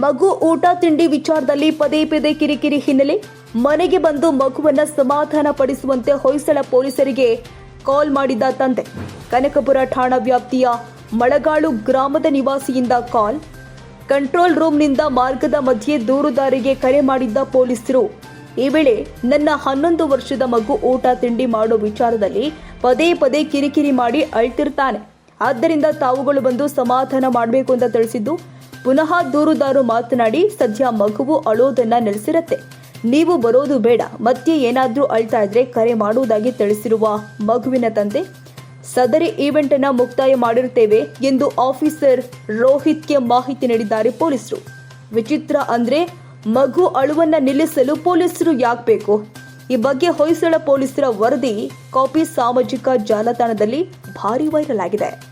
ಮಗು ಊಟ ತಿಂಡಿ ವಿಚಾರದಲ್ಲಿ ಪದೇ ಪದೇ ಕಿರಿಕಿರಿ ಹಿನ್ನೆಲೆ ಮನೆಗೆ ಬಂದು ಮಗುವನ್ನ ಸಮಾಧಾನ ಪಡಿಸುವಂತೆ ಹೊಯ್ಸಳ ಪೊಲೀಸರಿಗೆ ಕಾಲ್ ಮಾಡಿದ್ದ ತಂದೆ. ಕನಕಪುರ ಠಾಣಾ ವ್ಯಾಪ್ತಿಯ ಮಳಗಾಳು ಗ್ರಾಮದ ನಿವಾಸಿಯಿಂದ ಕಾಲ್. ಕಂಟ್ರೋಲ್ ರೂಮ್ನಿಂದ ಮಾರ್ಗದ ಮಧ್ಯೆ ದೂರುದಾರಿಗೆ ಕರೆ ಮಾಡಿದ್ದ ಪೊಲೀಸರು, ಈ ವೇಳೆ ನನ್ನ ಹನ್ನೊಂದು ವರ್ಷದ ಮಗು ಊಟ ತಿಂಡಿ ಮಾಡೋ ವಿಚಾರದಲ್ಲಿ ಪದೇ ಪದೇ ಕಿರಿಕಿರಿ ಮಾಡಿ ಅಳ್ತಿರ್ತಾನೆ. ಆದ್ದರಿಂದ ತಾವುಗಳು ಬಂದು ಸಮಾಧಾನ ಮಾಡಬೇಕು ಅಂತ ತಿಳಿಸಿದ್ದು ಪುನಃ ದೂರುದಾರು ಮಾತನಾಡಿ, ಸದ್ಯ ಮಗುವು ಅಳೋದನ್ನ ನಿಲ್ಲಿಸಿರತ್ತೆ ನೀವು ಬರೋದು ಬೇಡ, ಮತ್ತೆ ಏನಾದರೂ ಅಳ್ತಾ ಇದ್ರೆ ಕರೆ ಮಾಡುವುದಾಗಿ ತಿಳಿಸಿರುವ ಮಗುವಿನ ತಂದೆ, ಸದರಿ ಈವೆಂಟ್ ಅನ್ನ ಮುಕ್ತಾಯ ಮಾಡಿರುತ್ತೇವೆ ಎಂದು ಆಫೀಸರ್ ರೋಹಿತ್ಗೆ ಮಾಹಿತಿ ನೀಡಿದ್ದಾರೆ ಪೊಲೀಸರು. ವಿಚಿತ್ರ ಅಂದ್ರೆ, ಮಗು ಅಳುವನ್ನ ನಿಲ್ಲಿಸಲು ಪೊಲೀಸರು ಯಾಕೆ ಬೇಕು? ಈ ಬಗ್ಗೆ ಹೊಯ್ಸಳ ಪೊಲೀಸರ ವರದಿ ಕಾಪಿ ಸಾಮಾಜಿಕ ಜಾಲತಾಣದಲ್ಲಿ ಭಾರಿ ವೈರಲ್ ಆಗಿದೆ.